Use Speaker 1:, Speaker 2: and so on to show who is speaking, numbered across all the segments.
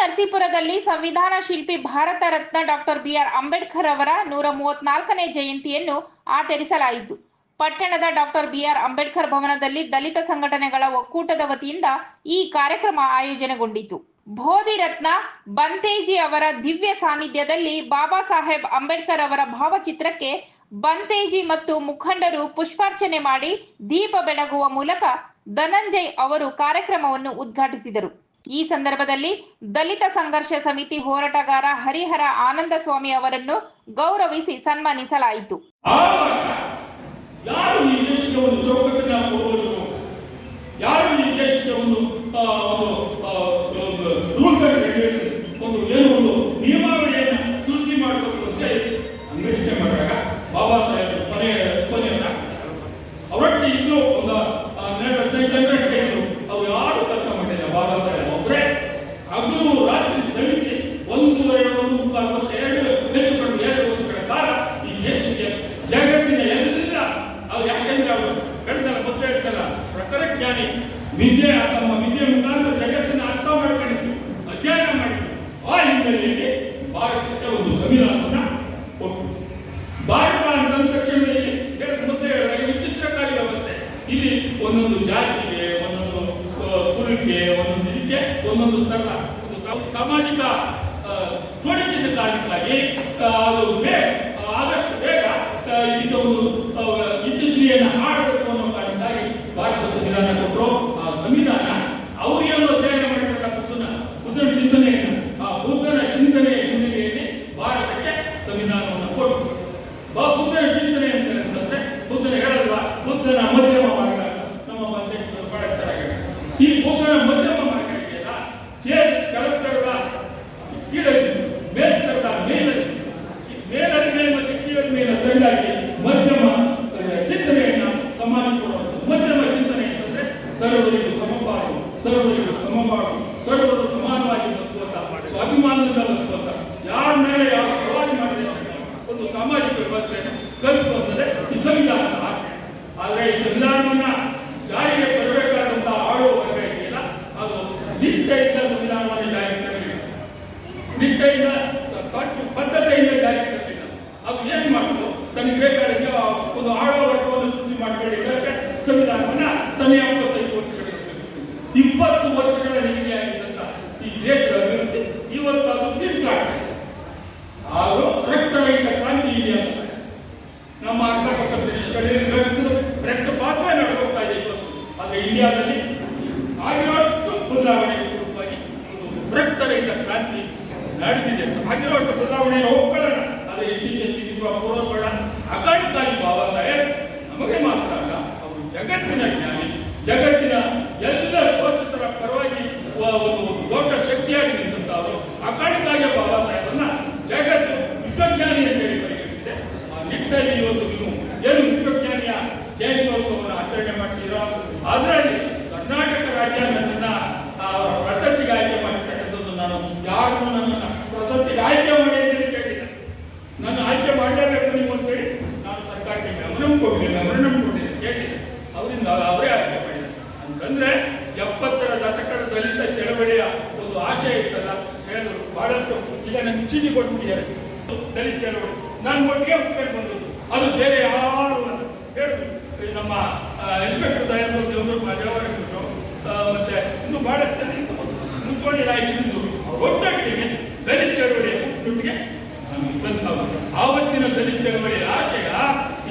Speaker 1: ನರಸೀಪುರದಲ್ಲಿ ಸಂವಿಧಾನ ಶಿಲ್ಪಿ Bharat Ratna doctor B R Ambedkar ಅವರ ನೂರ ಮೂವತ್ನಾಲ್ಕನೇ ಜಯಂತಿಯನ್ನು ಆಚರಿಸಲಾಯಿತು. ಪಟ್ಟಣದ ಡಾಕ್ಟರ್ ಬಿಆರ್ ಅಂಬೇಡ್ಕರ್ ಭವನದಲ್ಲಿ ದಲಿತ ಸಂಘಟನೆಗಳ ಒಕ್ಕೂಟದ ವತಿಯಿಂದ ಈ ಕಾರ್ಯಕ್ರಮ ಆಯೋಜನೆಗೊಂಡಿತು. ಬೋಧಿರತ್ನ ಬಂತೇಜಿ ಅವರ ದಿವ್ಯ ಸಾನ್ನಿಧ್ಯದಲ್ಲಿ ಬಾಬಾ ಸಾಹೇಬ್ ಅಂಬೇಡ್ಕರ್ ಅವರ ಭಾವಚಿತ್ರಕ್ಕೆ ಬಂತೇಜಿ ಮತ್ತು ಮುಖಂಡರು ಪುಷ್ಪಾರ್ಚನೆ ಮಾಡಿ ದೀಪ ಬೆಳಗುವ ಮೂಲಕ ಧನಂಜಯ್ ಅವರು ಕಾರ್ಯಕ್ರಮವನ್ನು ಉದ್ಘಾಟಿಸಿದರು. ಈ ಸಂದರ್ಭದಲ್ಲಿ ದಲಿತ ಸಂಘರ್ಷ ಸಮಿತಿ ಹೋರಾಟಗಾರ ಹರಿಹರ ಆನಂದ ಸ್ವಾಮಿ ಅವರನ್ನು ಗೌರವಿಸಿ ಸನ್ಮಾನಿಸಲಾಯಿತು.
Speaker 2: ಒಂದು ಸಂವಿಧಾನವನ್ನ ಕೊಟ್ಟು ಭಾರತ ವಿಚಿತ್ರಕಾರಿ ವ್ಯವಸ್ಥೆ. ಇಲ್ಲಿ ಒಂದೊಂದು ಜಾತಿಗೆ, ಒಂದೊಂದು ಕುಲಕ್ಕೆ, ಒಂದೊಂದು ಇದಕ್ಕೆ ಒಂದೊಂದು ತರ ಒಂದು ಸಾಮಾಜಿಕ ತೊಡಕಿನ ಕಾರಣಕ್ಕಾಗಿ ಅದು ಆದಷ್ಟು ಬೇಗ ಆ, ಇದಕ್ಕೆ ಒಂದು ಆ, ಇತ್ತೀಚೆಗೆಯನ್ನು ಆಡಬೇಕು ಅನ್ನೋ ಕಾರಣಕ್ಕಾಗಿ ಭಾರತ ಸಂವಿಧಾನ ಕೊಟ್ಟರು ಆ ಸಂವಿಧಾನ ಅವರೇನು ಅಧ್ಯಯನ ಮಾಡಿರಲ್ಲ ಬುದ್ಧನ ಬುದ್ಧನ ಚಿಂತನೆಯನ್ನು ಆ ಬುದ್ಧನ ಚಿಂತನೆಯ ಹಿನ್ನೆಲೆಯಲ್ಲಿ ಭಾರತಕ್ಕೆ ಸಂವಿಧಾನವನ್ನು ಕೊಟ್ಟರು ಬಾ ಬುದ್ಧನ ಚಿಂತನೆ ಅಂತ ಹೇಳಿದ್ರೆ ಬುದ್ಧನ ಹೇಳಲ್ವಾ ಬುದ್ಧನ ಮಧ್ಯಮ ಮಾರ್ಗ ನಮ್ಮ ಬಂದೇಶ್ವರ ಬಹಳ ಚೆನ್ನಾಗಿದೆ ಈ ಬುದ್ಧನ ಮಧ್ಯಮ ಮಾರ್ಗ ಇದೆಯಲ್ಲ ಕೇ ಕೆಳಸ್ತರದ ಕೀಳರಿಮೆ ಮೇಲ್ಸ್ತರದ ಮೇಲರಿಮೆ ಈ ಮೇಲರಿಮೆ ಮತ್ತು ಕೀಳರಿಮೆಯನ್ನು ಮಧ್ಯಮ ಚಿಂತನೆಯನ್ನ ಸಮಾಜ ಮಧ್ಯಮ ಚಿಂತನೆ ಅಂತಂದ್ರೆ ಸರ್ವರಿಗೂ ಸಮಪಾಲು ಸರ್ವರಿಗೂ ಸಮಪಾಲು, ಸರ್ವರು ಸಮಾನವಾಗಿ ಬದುಕುವಂತ, ಸ್ವಾಭಿಮಾನದಿಂದ ಬದುಕುವಂತ, ಯಾರ ಮೇಲೆ ಯಾರು ಸವಾಲು ಮಾಡಿದೆ ಒಂದು ಸಾಮಾಜಿಕ ವ್ಯವಸ್ಥೆಯನ್ನು ಕಲ್ಪಿಸುವಂತಂದ್ರೆ ಈ ಸಂವಿಧಾನದ ಆದರೆ ಈ ಸಂವಿಧಾನವನ್ನ ಜಾರಿಗೆ ತರಬೇಕಾದಂತ ಆಳುವ ವರ್ಗ ಇದೆಯಲ್ಲ, ಅದು ನಿಷ್ಠೆಯಿಂದ ಸಂವಿಧಾನವನ್ನು ಜಾರಿಗೆ ತರಬೇಕು. ನಿಷ್ಠೆಯಿಂದ ಕಟ್ಟು ಬದ್ಧತೆಯಿಂದ ಜಾರಿಗೆ ತರಲಿಲ್ಲ ಅದು ಏನ್ ಮಾಡುದು ತನಗೆ ಬೇಕಾದ ಒಂದು ಆಳುವ ವರ್ಗವನ್ನು ಸೃಷ್ಟಿ ಮಾಡಿಕೊಂಡಿದ್ದಕ್ಕೆ ಸಂವಿಧಾನವನ್ನ ತನ್ನ ಎಪ್ಪತ್ತೈದು ವರ್ಷಗಳ ಇಪ್ಪತ್ತು ವರ್ಷಗಳ ಆಗಿದ್ದಂತ ಈ ದೇಶದ ಅಭಿವೃದ್ಧಿ ಇವತ್ತು ಅದು ತಿರುಗಾಟ ಹಾಗೂ ರಕ್ತರಹಿತ ಕ್ರಾಂತಿ ಇದೆ ಅಂತ ನಮ್ಮ ಅಕ್ಕಪಕ್ಕ ದೇಶಗಳಲ್ಲಿ ರಕ್ತ ರಕ್ತಪಾತವೇ ನಡೆದೋಗ್ತಾ ಇದೆ ಇವತ್ತು. ಆದರೆ ಇಂಡಿಯಾದಲ್ಲಿ ಆಗಿರೋಷ್ಟು ಬದಲಾವಣೆ ರೂಪವಾಗಿ ರಕ್ತರಹಿತ ಕ್ರಾಂತಿ ನಡೆದಿದೆ ಆಗಿರೋಷ್ಟು ಬದಲಾವಣೆಯ ಹೋಗ್ಕೊಳ್ಳೋಣ. ನಿಟ್ಟಿನಲ್ಲಿ ಇವತ್ತು ಏನು ವಿಶ್ವಜ್ಞಾನಿಯ ಜಯಂತ್ಯೋತ್ಸವವನ್ನು ಆಚರಣೆ ಮಾಡ್ತೀರೋ ಅದರಲ್ಲಿ ಕರ್ನಾಟಕ ರಾಜ್ಯ ನನ್ನನ್ನ ಆ, ಪ್ರಶಸ್ತಿಗೆ ಆಯ್ಕೆ ಮಾಡಿರ್ತಕ್ಕಂಥದ್ದು ನಾನು ಯಾರು ನನ್ನನ್ನು ಪ್ರಶಸ್ತಿಗೆ ಆಯ್ಕೆ ಮಾಡಿ ಅಂತ ಕೇಳಿಲ್ಲ ನನ್ನ ಆಯ್ಕೆ ಮಾಡಲೇಬೇಕು ನೀವು ಅಂತೇಳಿ ನಾನು ಸರ್ಕಾರಕ್ಕೆ ಗಮನ ಕೊಡಲಿಲ್ಲ ಗಮನ ಕೊಟ್ಟಿಲ್ಲ ಕೇಳಿಲ್ಲ ಅವರಿಂದ ಅವರೇ ಆಯ್ಕೆ ಮಾಡಿದ್ದಾರೆ. ಅಂತಂದ್ರೆ ಎಪ್ಪತ್ತರ ದಶಕದ ದಲಿತ ಚಳವಳಿಯ ಒಂದು ಆಶಯ ಇತ್ತಲ್ಲ ಹೇಳಿದ್ರು ಬಹಳಷ್ಟು ಈಗ ನನ್ನ ಚೀಟಿ ಕೊಟ್ಬಿಟ್ಟಿದ್ದಾರೆ. ದಲಿತ ಚಳವಳಿ ನಾನು ಒಟ್ಟಿಗೆ ಹುಟ್ಟಬೇಕು ಬಂದದ್ದು. ಅದು ಬೇರೆ ಯಾರು ಈ ನಮ್ಮ ಇನ್ಸ್ಪೆಕ್ಟರ್ ಸಾಹೇಬರು ದೇವರು ದೇವರವರು ಮತ್ತೆ ಇನ್ನು ಬಹಳಷ್ಟು ಜನ ಮುನ್ಕೊಂಡು ಇದ್ದು ಒಟ್ಟಾಗಿದ್ದೇನೆ ದಲಿತ ಚಳವಳಿಯ ಹುಟ್ಟುಗೆ ಆವತ್ತಿನ ದಲಿತ ಚಳವಳಿಯ ಆಶಯ,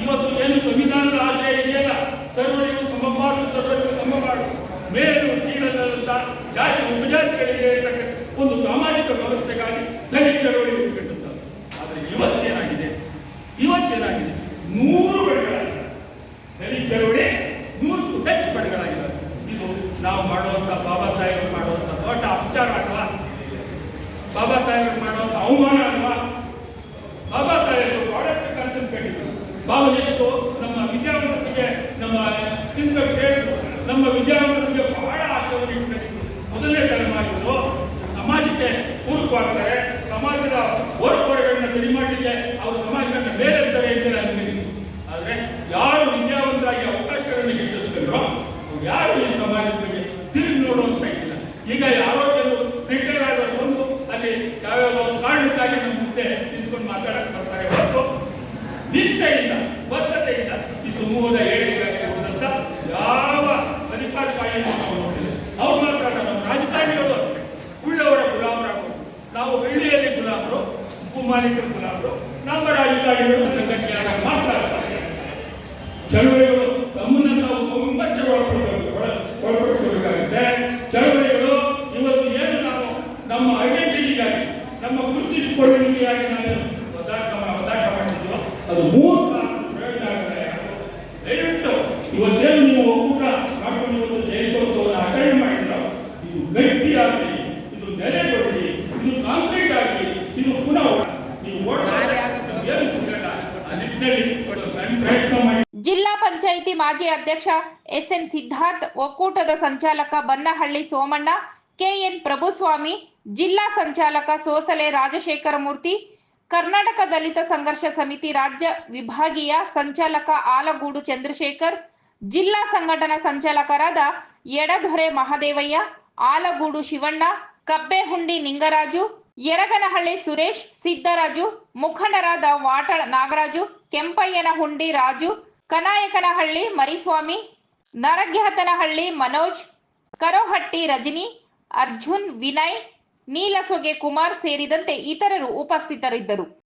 Speaker 2: ಇವತ್ತು ಏನು ಸಂವಿಧಾನದ ಆಶಯ ಇದೆಯಲ್ಲ? ಸರ್ವರಿಗೂ ಸಮಪಾಲು ಸರ್ವರಿಗೂ ಸಮಪಾಲು. ಮೇಲು ಕೀಳದಂತ ಜಾತಿ, ಉಪಜಾತಿಗಳಿಗೆ ಒಂದು ಸಾಮಾಜಿಕ ವ್ಯವಸ್ಥೆಗಾಗಿ ದಲಿತ ಚಳವಳಿ ಇವತ್ತೇನಾಗಿದೆ ಇವತ್ತೇನಾಗಿದೆ ನೂರು ಬೆಳೆಗಳಾಗಿದೆ ದಲಿತ ಚಳವಳಿ ನೂರು ಹೆಚ್ಚು ಬೆಳೆಗಳಾಗಿದ್ದಾವೆ ಇದು ನಾವು ಮಾಡುವಂತ ಬಾಬಾ ಸಾಹೇಬರು ಮಾಡುವಂತ ದೊಡ್ಡ ಅಪಚಾರ ಅಲ್ವಾ? ಬಾಬಾ ಸಾಹೇಬರು ಮಾಡುವಂತ ಅವಮಾನ ಅಲ್ವಾ? ಬಾಬಾ ಸಾಹೇಬರು ಪ್ರಾಡಕ್ಟ್ ಕಂಡಿದ್ರು ಬಾಬಾ ಎಷ್ಟು ನಮ್ಮ ವಿದ್ಯಾವಂತರಿಗೆ, ನಮ್ಮ ಇನ್ಸ್ಪೆಕ್ಟರ್ ನಮ್ಮ ವಿದ್ಯಾವಂತರಿಗೆ ಬಹಳ ಆಶಯವನ್ನು ಇಟ್ಕೊಂಡಿದ್ರು. ಮೊದಲನೇ ತಲೆಮಾರಿಗಳು ಸಮಾಜಕ್ಕೆ ಪೂರಕವಾಗ್ತಾರೆ ಸಮಾಜದ ಹೊರಪೊರೆಗಳನ್ನ ಸರಿ ಮಾಡಲಿಕ್ಕೆ ಅವರು ಸಮಾಜವನ್ನು ಬೇರೆ ಇರ್ತಾರೆ ಅಂತ ಅನ್ಕೊಂಡಿದ್ರು ಆದ್ರೆ ಯಾರು ವಿದ್ಯಾವಂತರಾಗಿ ಅವಕಾಶಗಳನ್ನು ಗಿಟ್ಟಿಸ್ಕೊಂಡ್ರೋ ಯಾರು ಈ ಸಮಾಜದ ಬಗ್ಗೆ ತಿರುಗಿ ನೋಡುವಂತ ಇಲ್ಲ ಈಗ ಯಾರೋ ಕೆಲವು ರಿಟೈರ್ ಆದ ಒಂದು ಮುಂದೆ ನಿಂತ್ಕೊಂಡು ಮಾತಾಡಕ್ಕೆ ಬರ್ತಾರೆ. ಹೊರತು ನಿಷ್ಠೆಯಿಂದ, ಬದ್ಧತೆಯಿಂದ ಈ ಸಮೂಹದ ಏಳಿಗೆಗಾಗಿ ಹೋದಂತ ಯಾವ ಅಧಿಕಾರಶಾಹಿಯನ್ನು ನಾವು ನೋಡಿಲ್ಲ. ಅವ್ರು ಮಾತ್ರ ನಮ್ಮ ರಾಜಕಾರಣಿಗಳು ಉಳ್ಳವರ ಗುಲಾಮರು ನಾವು ಹಳ್ಳಿಯಲ್ಲಿ ಗುಲಾಮರು ಉಪ್ಪು ಮಾಲೀಕರ ಗುಲಾಮರು ನಮ್ಮ ರಾಜಕಾರಣಿಗಳು ಸಂಘಟನೆಯಾಗ ಮಾತ್ರ ಚಳವಳಿಗಳು ಇವತ್ತೇನು ನೀವು ಒಕ್ಕೂಟ ಮಾಡಿಕೊಂಡು ಇವತ್ತು ಜಯಂತ್ಯೋತ್ಸವವನ್ನು ಆಚರಣೆ ಮಾಡಿಲ್ಲ ಇದು ಗಟ್ಟಿಯಾಗಲಿ ಇದು ನೆಲೆಗೊಳ್ಳಿ, ಇದು ಕಾಂಕ್ರೀಟ್ ಆಗಲಿ ಇದು ಪುನಃ ನೀವು ಏನು ಸಿಗಲ್ಲ. ಆ ನಿಟ್ಟಿನಲ್ಲಿ ಪ್ರಯತ್ನ ಮಾಡಿ.
Speaker 1: ಜಿಲ್ಲಾ ಪಂಚಾಯಿತಿ ಮಾಜಿ ಅಧ್ಯಕ್ಷ ಎಸ್ಎನ್ ಸಿದ್ಧಾರ್ಥ್, ಒಕ್ಕೂಟದ ಸಂಚಾಲಕ ಬನ್ನಹಳ್ಳಿ ಸೋಮಣ್ಣ, ಕೆಎನ್ ಪ್ರಭುಸ್ವಾಮಿ, ಜಿಲ್ಲಾ ಸಂಚಾಲಕ ಸೋಸಲೆ ರಾಜಶೇಖರ ಮೂರ್ತಿ ಕರ್ನಾಟಕ ದಲಿತ ಸಂಘರ್ಷ ಸಮಿತಿ ರಾಜ್ಯ ವಿಭಾಗೀಯ ಸಂಚಾಲಕ ಆಲಗೂಡು ಚಂದ್ರಶೇಖರ್ ಜಿಲ್ಲಾ ಸಂಘಟನಾ ಸಂಚಾಲಕರಾದ ಎಡದೊರೆ ಮಹದೇವಯ್ಯ, ಆಲಗೂಡು ಶಿವಣ್ಣ, ಕಬ್ಬೆಹುಂಡಿ ನಿಂಗರಾಜು, ಯರಗನಹಳ್ಳಿ ಸುರೇಶ್, ಸಿದ್ದರಾಜು, ಮುಖಂಡರಾದ ವಾಟಳ ನಾಗರಾಜು, ಕೆಂಪಯ್ಯನಹುಂಡಿ ರಾಜು, ಕನಾಯಕನಹಳ್ಳಿ ಮರಿಸ್ವಾಮಿ ನರಗ್ಯಹತನಹಳ್ಳಿ ಮನೋಜ್, ಕರೋಹಟ್ಟಿ ರಜನಿ, ಅರ್ಜುನ್ ವಿನಯ್, ನೀಲಸೊಗೆ ಕುಮಾರ್ ಸೇರಿದಂತೆ ಇತರರು ಉಪಸ್ಥಿತರಿದ್ದರು.